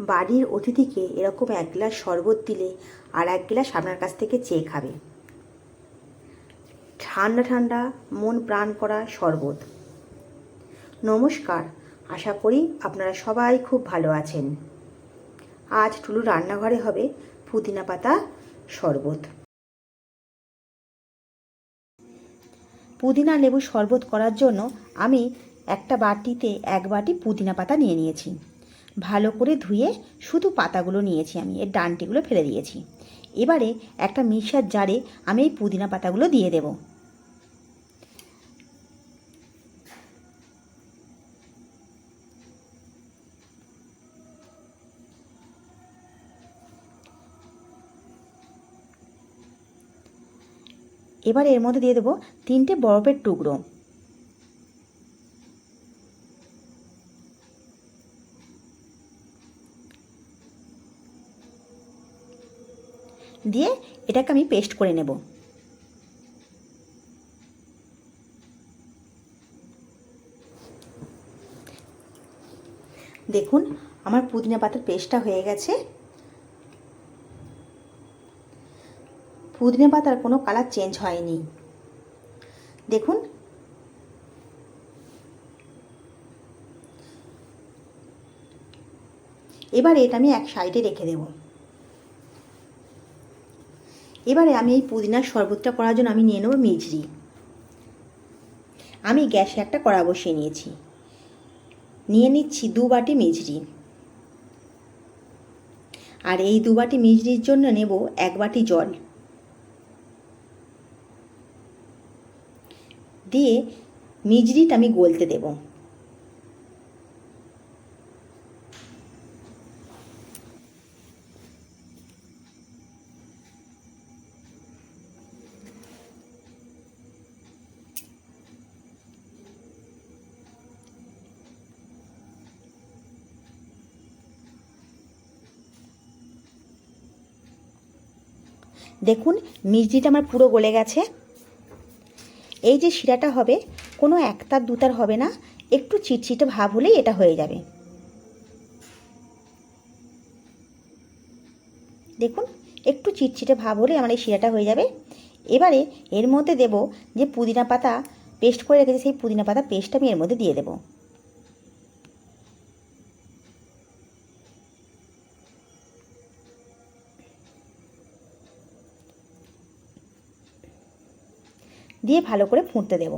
বাড়ির অতিথিকে এরকম এক গ্লাস শরবত দিলে আর এক গ্লাস আপনার কাছ থেকে চেয়ে খাবে। ঠান্ডা ঠান্ডা মন প্রাণ করা শরবত। নমস্কার, আশা করি আপনারা সবাই খুব ভালো আছেন। আজ টুলু রান্নাঘরে হবে পুদিনা পাতা শরবত। পুদিনা লেবু শরবত করার জন্য আমি একটা বাটিতে এক বাটি পুদিনা পাতা নিয়ে নিয়েছি। ভালো করে ধুয়ে শুধু পাতাগুলো নিয়েছি আমি, এর ডানটিগুলো ফেলে দিয়েছি। এবারে একটা মিক্সার জারে আমি এই পুদিনা পাতাগুলো দিয়ে দেব। এবার এর মধ্যে দিয়ে দেবো তিনটে বরফের টুকরো। দিয়ে এটাকে আমি পেস্ট করে নেব। দেখুন, আমার পুদিনা পাতার পেস্টটা হয়ে গেছে। পুদিনা পাতার কোনো কালার চেঞ্জ হয়নি। দেখুন। এবার এটা আমি এক সাইডে রেখে দেব। এবারে আমি এই পুদিনার শরবতটা করার জন্য আমি নিয়ে নেব মিজরি। আমি গ্যাসে একটা কড়া বসিয়ে নিয়েছি। নিয়ে নিচ্ছি দু বাটি মিজরি। আর এই দু বাটি মিজরির জন্য নেব এক বাটি জল। দিয়ে মিজরিটা আমি গলতে দেব। দেখুন, মিষ্টিটা আমার পুরো গলে গেছে। এই যে শিরাটা হবে, কোনো একতার দুতার হবে না, একটু চিটচিটে ভাব হলেই এটা হয়ে যাবে। দেখুন, একটু চিটচিটে ভাব হলে আমার এই শিরাটা হয়ে যাবে। এবারে এর মধ্যে দেব যে পুদিনা পাতা পেস্ট করে রেখেছি, সেই পুদিনা পাতা পেস্ট আমি এর মধ্যে দিয়ে দেবো। দিয়ে ভালো করে ফুটতে দেব।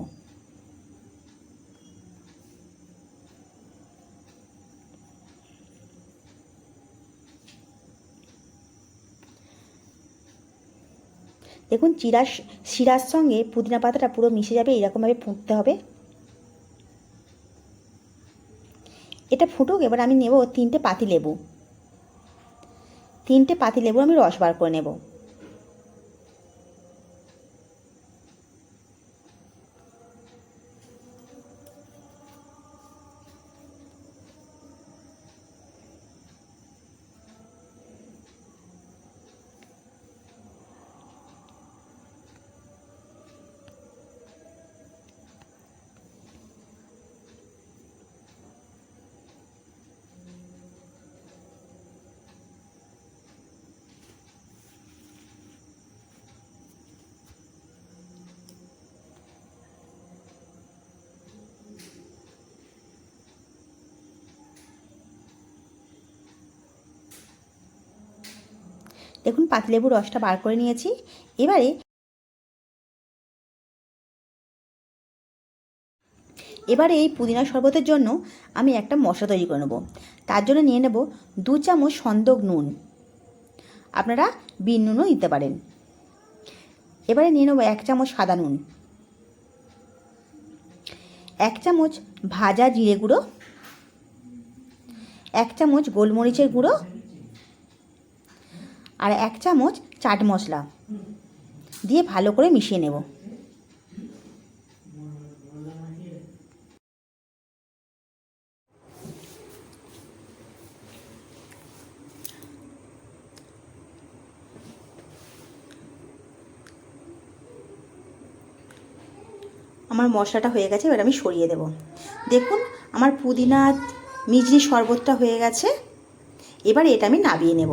দেখুন চিরা, শিরার সঙ্গে পুদিনা পাতাটা পুরো মিশে যাবে এরকমভাবে ফুটতে হবে। এটা ফুটুক, এবার আমি নেব তিনটে পাতি লেবু তিনটে পাতি লেবু আমি রস বার করে নেব। দেখুন, পাতিলেবুর রসটা বার করে নিয়েছি। এবারে এবারে এই পুদিনা শরবতের জন্য আমি একটা মশলা তৈরি করে নেব। তার জন্য নিয়ে নেব দু চামচ সন্দক নুন। আপনারা বিন নুনও নিতে পারেন। এবারে নিয়ে নেব এক চামচ সাদা নুন। এক চামচ ভাজা জিরে গুঁড়ো। এক চামচ গোলমরিচের গুঁড়ো। আর এক চামচ চাট মশলা। দিয়ে ভালো করে মিশিয়ে নেব। আমার মশলাটা হয়ে গেছে, এবার আমি সরিয়ে দেব। দেখুন, আমার পুদিনা মিজরি শরবতটা হয়ে গেছে। এবার এটা আমি নাবিয়ে নেব।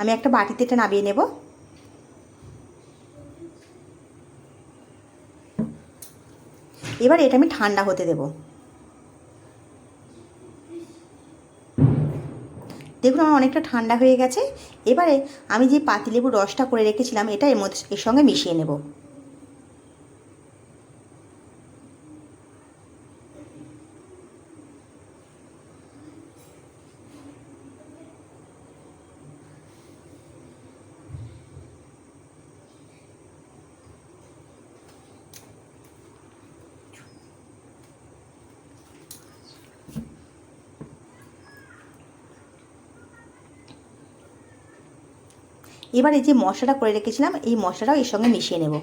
আমি একটা বাটিতে এটা নামিয়ে নেব। এবার এটা আমি ঠান্ডা হতে দেব। দেখুন আমার অনেকটা ঠান্ডা হয়ে গেছে। এবারে আমি যে পাতিলেবুর রসটা করে রেখেছিলাম, এটা এর মধ্যে, এর সঙ্গে মিশিয়ে নেব। এবার এই যে মশলাটা করে রেখেছিলাম এই মশলাটাও এর সঙ্গে মিশিয়ে নেব।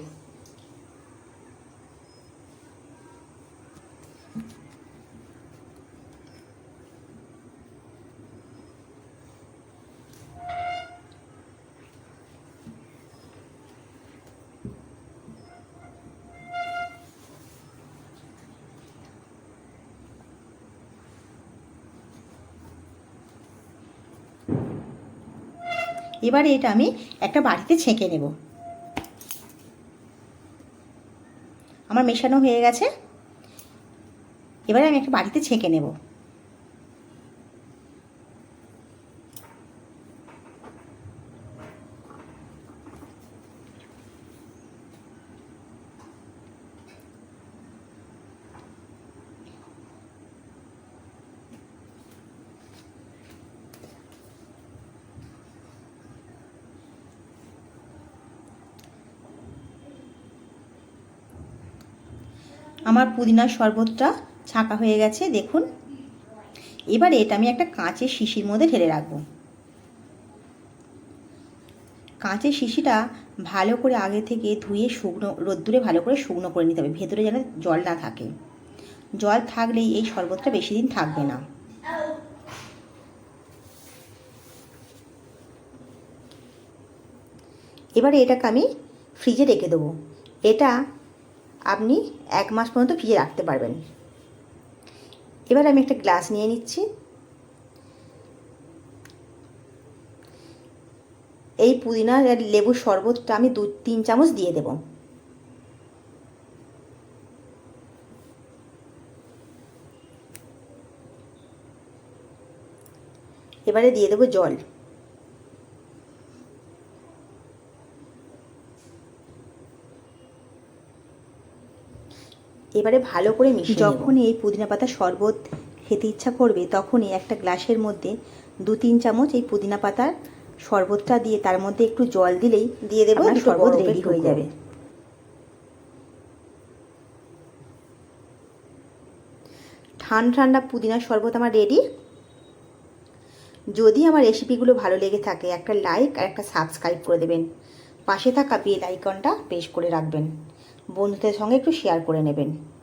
এবারে এটা আমি একটা বাড়িতে ছেঁকে নেব। আমার মেশানো হয়ে গেছে। এবারে আমি একটা বাড়িতে ছেঁকে নেব। আমার পুদিনার শরবতটা ছাঁকা হয়ে গেছে, দেখুন। এবারে এটা আমি একটা কাঁচের শিশির মধ্যে ঢেলে রাখব। কাঁচের শিশিটা ভালো করে আগে থেকে ধুয়ে শুকনো, রোদ্দুরে ভালো করে শুকনো করে নিতে হবে, ভেতরে যেন জল না থাকে। জল থাকলেই এই শরবতটা বেশি দিন থাকবে না। এবারে এটাকে আমি ফ্রিজে রেখে দেবো। এটা আপনি এক মাস পর্যন্ত ফ্রিজে রাখতে পারবেন। এবার আমি একটা গ্লাস নিয়ে নিচ্ছি। এই পুদিনা আর লেবুর শরবতটা আমি দু, তিন চামচ দিয়ে দেব। এবারে দিয়ে দেবো জল। এবারে ভালো করে মিশিয়ে যখনই এই পুদিনা পাতা শরবত খেতে ইচ্ছা করবে তখনই একটা গ্লাসের মধ্যে দু তিন চামচ এই পুদিনা পাতার শরবতটা দিয়ে তার মধ্যে একটু জল দিলেই দিয়ে দেবো শরবত রেডি হয়ে যাবে। ঠান্ডা ঠান্ডা পুদিনার শরবত আমার রেডি যদি আমার রেসিপিগুলো ভালো লেগে থাকে একটা লাইক আর একটা সাবস্ক্রাইব করে দেবেন। পাশে থাকা বেল আইকনটা পেশ করে রাখবেন। বন্ধুদের সঙ্গে একটু শেয়ার করে নেবেন।